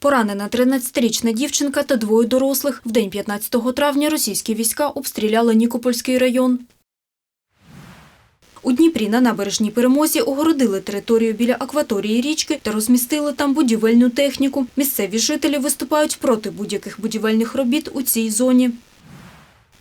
Поранена 13-річна дівчинка та двоє дорослих. В день 15 травня російські війська обстріляли Нікопольський район. У Дніпрі на набережній перемозі огородили територію біля акваторії річки та розмістили там будівельну техніку. Місцеві жителі виступають проти будь-яких будівельних робіт у цій зоні.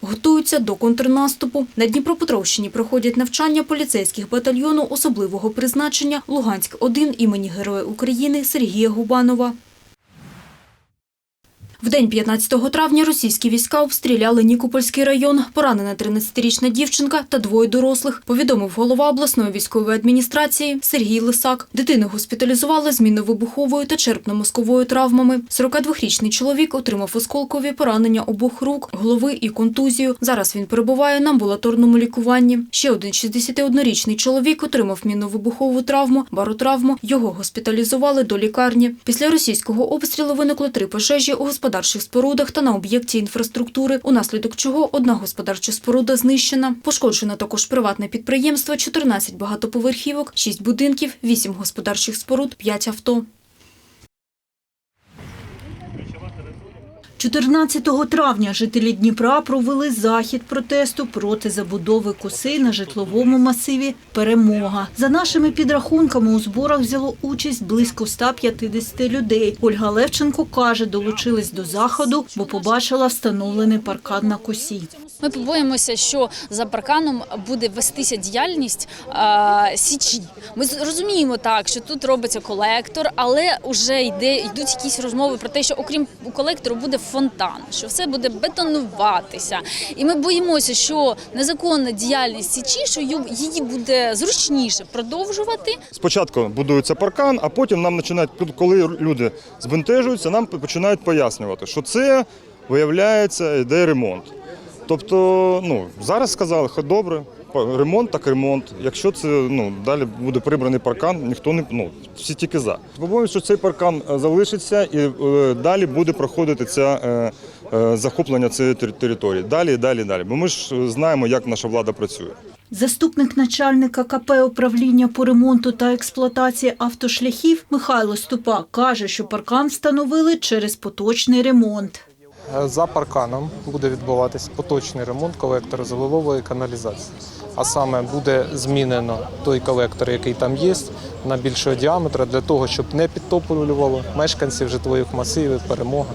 Готуються до контрнаступу. На Дніпропетровщині проходять навчання поліцейських батальйону особливого призначення Луганськ-1 імені Героя України Сергія Губанова. В день 15 травня російські війська обстріляли Нікопольський район. Поранена 13-річна дівчинка та двоє дорослих, повідомив голова обласної військової адміністрації Сергій Лисак. Дитину госпіталізували з мінно-вибуховою та черепно-мозковою травмами. 42-річний чоловік отримав осколкові поранення обох рук, голови і контузію. Зараз він перебуває на амбулаторному лікуванні. Ще один 61-річний чоловік отримав мінно-вибухову травму, баротравму. Його госпіталізували до лікарні. Після російського обстрілу виникли три пожежі у господарчих спорудах та на об'єкті інфраструктури, унаслідок чого одна господарча споруда знищена. Пошкоджено також приватне підприємство, 14 багатоповерхівок, 6 будинків, 8 господарчих споруд, 5 авто. 14 травня жителі Дніпра провели захід протесту проти забудови коси на житловому масиві «Перемога». За нашими підрахунками, у зборах взяло участь близько 150 людей. Ольга Левченко каже, долучилась до заходу, бо побачила встановлений паркан на косі. Ми побоїмося, що за парканом буде вестися діяльність е, січі. Ми розуміємо так, що тут робиться колектор, але вже йде йдуть якісь розмови про те, що окрім колектору буде фонтан, що все буде бетонуватися. І ми боїмося, що незаконна діяльність січі, що її буде зручніше продовжувати. Спочатку будується паркан, а потім нам починають, коли люди збентежуються, нам починають пояснювати, що це виявляється йде ремонт. Тобто, ну зараз сказали, хай добре, ремонт так ремонт. Якщо це ну далі буде прибраний паркан, ніхто не ну всі тільки за. Побоюсь, що цей паркан е, залишиться і е, далі буде проходити ця е, е, захоплення цієї території. Далі, далі, далі. Бо ми ж е, знаємо, як наша влада працює. Заступник начальника КП управління по ремонту та експлуатації автошляхів Михайло Ступак каже, що паркан встановили через поточний ремонт. За парканом буде відбуватися поточний ремонт колектора заливової каналізації. А саме буде змінено той колектор, який там є, на більшого діаметра, для того, щоб не підтоплювало мешканців житлових масивів, перемога,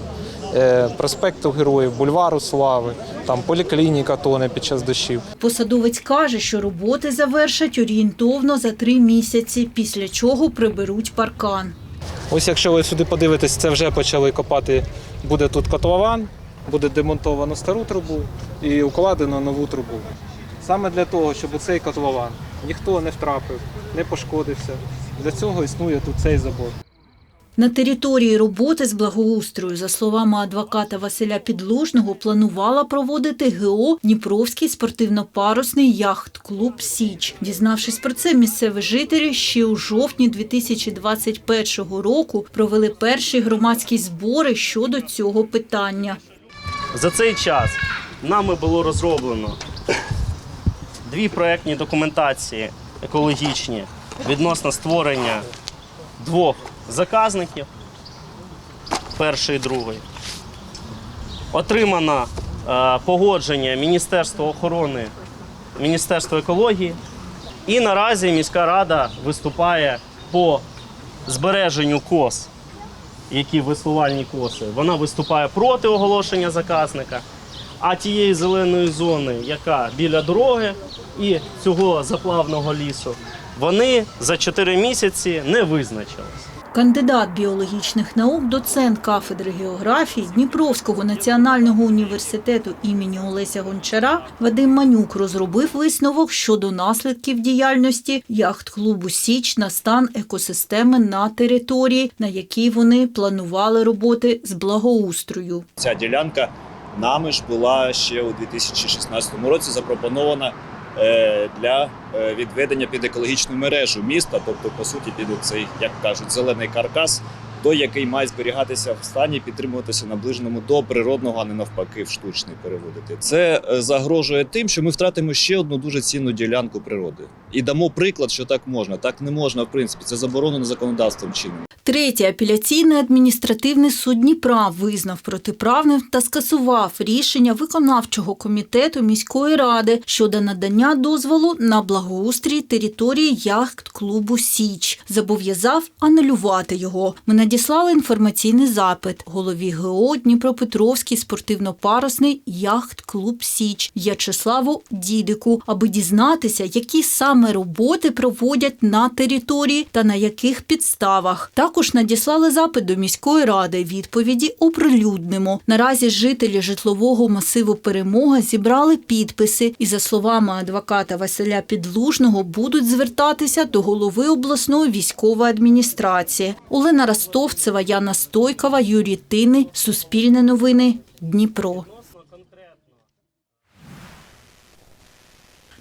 е, проспекту Героїв, бульвару Слави, там поліклініка тоне під час дощів. Посадовець каже, що роботи завершать орієнтовно за три місяці, після чого приберуть паркан. Ось якщо ви сюди подивитесь, це вже почали копати. Буде тут котлован, буде демонтовано стару трубу і укладено нову трубу. Саме для того, щоб у цей котлован ніхто не втрапив, не пошкодився. Для цього існує тут цей забор. На території роботи з благоустрою, за словами адвоката Василя Підлужного, планувала проводити ГО Дніпровський спортивно-парусний яхт-клуб Січ. Дізнавшись про це, місцеві жителі ще у жовтні 2021 року провели перші громадські збори щодо цього питання. За цей час нами було розроблено дві проектні документації екологічні відносно створення двох заказників, перший і другий. Отримано е, погодження Міністерства охорони, Міністерства екології. І наразі міська рада виступає по збереженню кос які веслувальні коси, вона виступає проти оголошення заказника. А тієї зеленої зони, яка біля дороги і цього заплавного лісу, вони за 4 місяці не визначились. Кандидат біологічних наук, доцент кафедри географії Дніпровського національного університету імені Олеся Гончара Вадим Манюк розробив висновок щодо наслідків діяльності яхт-клубу Січ на стан екосистеми на території, на якій вони планували роботи з благоустрою. Ця ділянка нами ж була ще у 2016 році запропонована для е, відведення під екологічну мережу міста, тобто, по суті, під цей, як кажуть, зелений каркас, той, який має зберігатися в стані, підтримуватися наближеному до природного, а не навпаки, в штучний переводити. Це е, загрожує тим, що ми втратимо ще одну дуже цінну ділянку природи. І дамо приклад, що так можна. Так не можна, в принципі, це заборонено законодавством чинним. Третє апеляційний адміністративний суд Дніпра визнав протиправним та скасував рішення виконавчого комітету міської ради щодо надання дозволу на благоустрій території яхт-клубу Січ. Зобов'язав анулювати його. Ми надіслали інформаційний запит голові ГО Дніпропетровський спортивно-парусний яхт-клуб Січ В'ячеславу Дідику, аби дізнатися, які саме роботи проводять на території та на яких підставах. Також надіслали запит до міської ради. Відповіді оприлюднимо. Наразі жителі житлового масиву Перемога зібрали підписи і, за словами адвоката Василя Підлужного, будуть звертатися до голови обласної військової адміністрації. Олена Ростовцева, Яна Стойкова, Юрій Тини, Суспільне новини, Дніпро.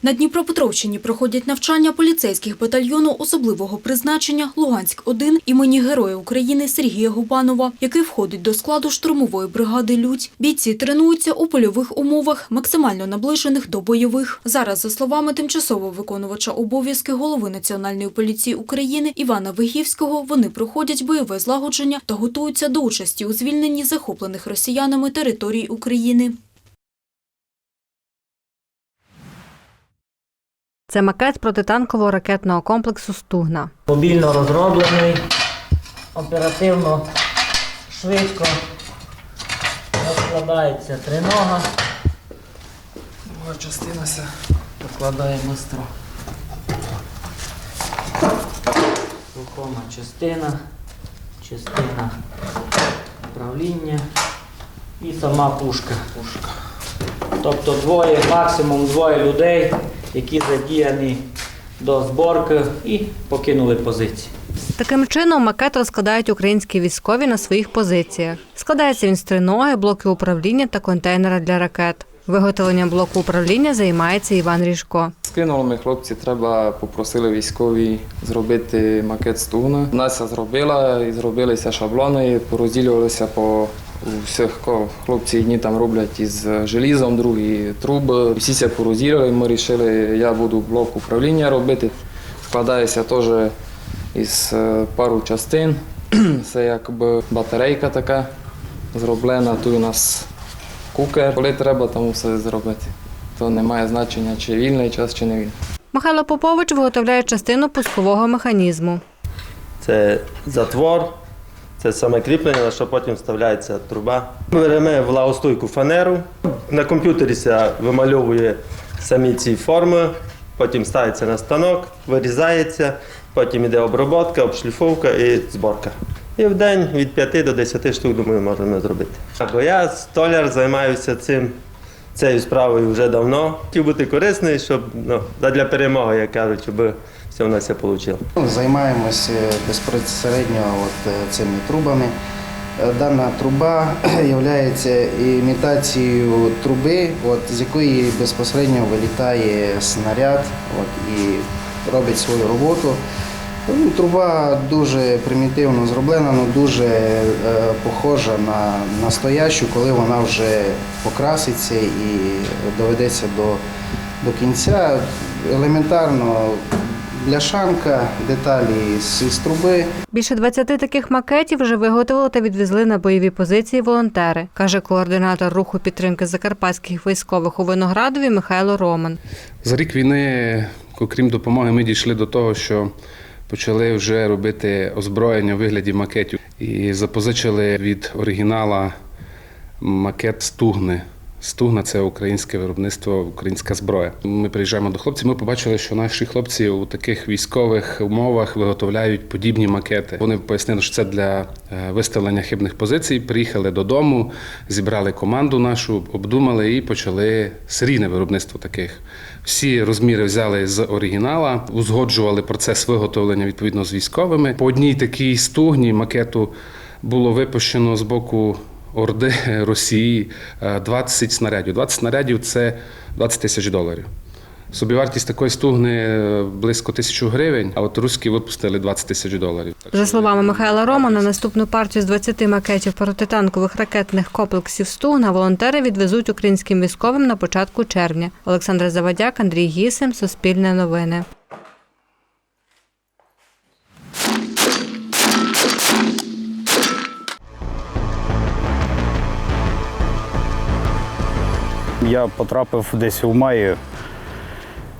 На Дніпропетровщині проходять навчання поліцейських батальйону особливого призначення Луганськ-1 імені Героя України Сергія Губанова, який входить до складу штурмової бригади «Людь». Бійці тренуються у польових умовах, максимально наближених до бойових. Зараз, за словами тимчасово виконувача обов'язки голови Національної поліції України Івана Вигівського, вони проходять бойове злагодження та готуються до участі у звільненні захоплених росіянами територій України. Це макет протитанкового ракетного комплексу Стугна. мобільно розроблений, оперативно, швидко розкладається тринога. Друга частина вся покладаємо стро. Рухома частина, частина управління і сама пушка. пушка. Тобто двоє, максимум двоє людей, які задіяні до зборки і покинули позиції. Таким чином макет розкладають українські військові на своїх позиціях. Складається він з триноги, блоки управління та контейнера для ракет. Виготовленням блоку управління займається Іван Ріжко. Скинули ми хлопці, треба попросили військові зробити макет стугна. Нася зробила і зробилися шаблони, порозділювалися по всіх ко- хлопці одні там роблять із желізом, другі труби. Всі це порозділили. Ми вирішили, я буду блок управління робити. Складається теж із е, пару частин. Це якби батарейка така зроблена. Тут у нас кукер, коли треба, там все зробити. То немає значення, чи вільний час, чи не вільний. Михайло Попович виготовляє частину пускового механізму. Це затвор, це саме кріплення, на що потім вставляється труба. Беремо влагостойку фанеру. На комп'ютері ся вимальовує самі ці форми, потім ставиться на станок, вирізається, потім йде обробка, обшліфовка і зборка. І в день від 5 до 10 штук, думаю, можемо зробити. Бо я столяр, займаюся цим. Цією справою вже давно. Хотів бути корисний, щоб ну, для перемоги, як кажуть, щоб все в нас все вийшло. Займаємося безпосередньо от е, цими трубами. Е, Дана труба є імітацією труби, от, з якої безпосередньо вилітає снаряд от, і робить свою роботу. Ну, Труба дуже примітивно зроблена, але дуже е, похожа на настоящу, коли вона вже покраситься і доведеться до, до кінця. Елементарно бляшанка, деталі з, з труби. Більше 20 таких макетів вже виготовили та відвезли на бойові позиції волонтери, каже координатор руху підтримки закарпатських військових у Виноградові Михайло Роман. За рік війни, окрім допомоги, ми дійшли до того, що почали вже робити озброєння у вигляді макетів і запозичили від оригінала макет стугни. Стугна це українське виробництво, українська зброя. Ми приїжджаємо до хлопців. Ми побачили, що наші хлопці у таких військових умовах виготовляють подібні макети. Вони пояснили, що це для е, виставлення хибних позицій. Приїхали додому, зібрали команду нашу, обдумали і почали серійне виробництво таких. Всі розміри взяли з оригінала, узгоджували процес виготовлення відповідно з військовими. По одній такій стугні макету було випущено з боку Орди Росії е, 20 снарядів. 20 снарядів це 20 тисяч доларів. Собівартість такої стугни е, близько тисячу гривень, а от руські випустили 20 тисяч доларів. За словами Михайла Романа, наступну партію з 20 макетів протитанкових ракетних комплексів Стугна волонтери відвезуть українським військовим на початку червня. Олександр Завадяк, Андрій Гісим, Суспільне новини. Я потрапив десь у маї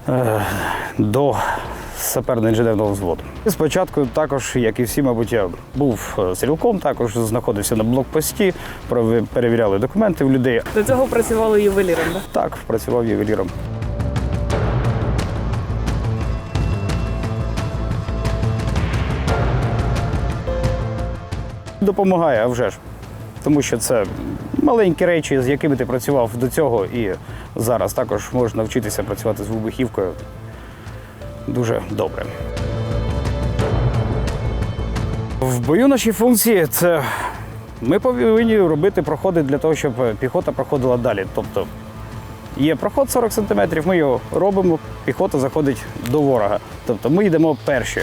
е, до саперно-інженерного взводу. Спочатку також, як і всі, мабуть, я був е, стрілком, також знаходився на блокпості, перевіряли документи в людей. До цього працювали ювеліром, так? Так, працював ювеліром. Допомагає, а вже ж. Тому що це маленькі речі, з якими ти працював до цього, і зараз також можна вчитися працювати з вибухівкою дуже добре. В бою наші функції це ми повинні робити проходи для того, щоб піхота проходила далі. Тобто Є проход 40 см, ми його робимо, піхота заходить до ворога. Тобто ми йдемо перші.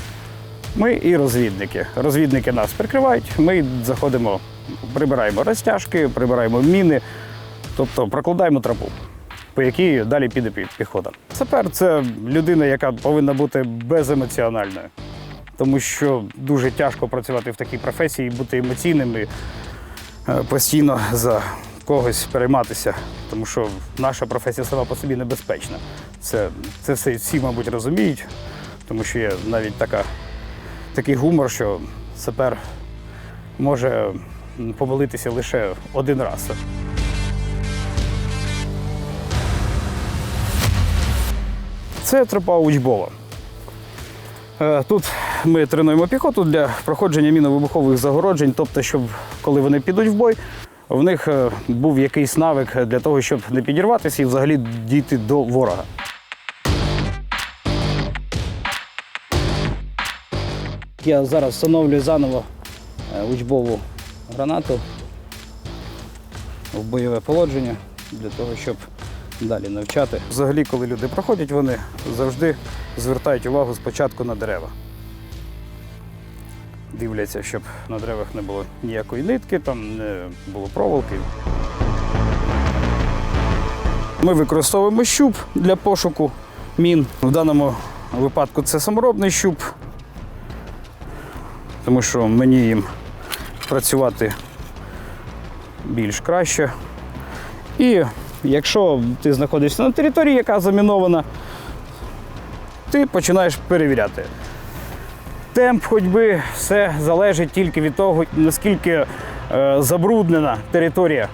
Ми і розвідники. Розвідники нас прикривають, ми заходимо, прибираємо розтяжки, прибираємо міни, тобто прокладаємо тропу, по якій далі піде піхота. Сапер це людина, яка повинна бути беземоціональною, тому що дуже тяжко працювати в такій професії, бути емоційним і е, постійно за когось перейматися, тому що наша професія сама по собі небезпечна. Це, це все всі, мабуть, розуміють, тому що є навіть така, такий гумор, що сапер може помилитися лише один раз. Це тропа учбова. Е, Тут ми тренуємо піхоту для проходження мінно-вибухових загороджень, тобто, щоб коли вони підуть в бой, в них е, був якийсь навик для того, щоб не підірватися і взагалі дійти до ворога. Я зараз встановлюю заново е, учбову гранату в бойове положення для того, щоб далі навчати. Взагалі, коли люди проходять, вони завжди звертають увагу спочатку на дерева. Дивляться, щоб на деревах не було ніякої нитки, там не було проволоки. Ми використовуємо щуп для пошуку мін. В даному випадку це саморобний щуп, тому що мені їм працювати більш краще. І якщо ти знаходишся на території, яка замінована, ти починаєш перевіряти. Темп ходьби все залежить тільки від того, наскільки е, забруднена територія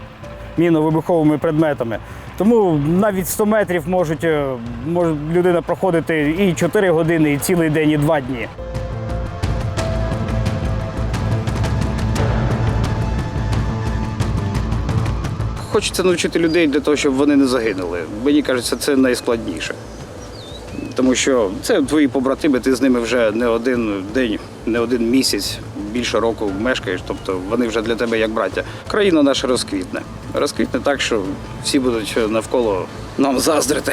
мінно-вибуховими предметами. Тому навіть 100 метрів можуть, е, може людина проходити і 4 години, і цілий день, і 2 дні. Хочеться навчити людей для того, щоб вони не загинули. Мені кажеться, це найскладніше. Тому що це твої побратими, ти з ними вже не один день, не один місяць, більше року мешкаєш, тобто вони вже для тебе як браття. Країна наша розквітне. Розквітне так, що всі будуть навколо нам заздрити.